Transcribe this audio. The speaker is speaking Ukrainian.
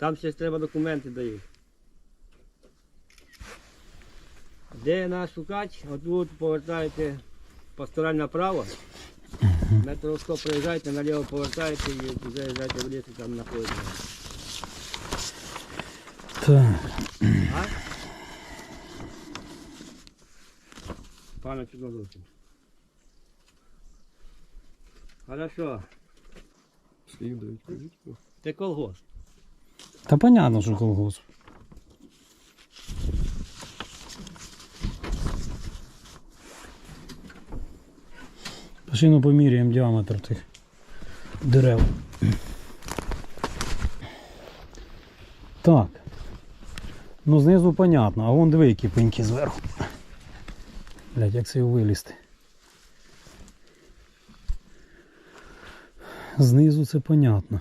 Там ще треба документи дають. Де нас шукати? Отут повертаєте пастораль направо. Метро 100 проїжджаєте, наліво повертаєте і заїжджаєте в ліс і там знаходите. Так. А? Пане Чорнозовський. Хорошо. Ти колгосп. Та понятно, що колгосп. Пошли ну поміряємо діаметр тих дерев. Так. Ну знизу понятно, а вон диви, які пеньки зверху. Блять, як це його вилізти? Знизу це понятно.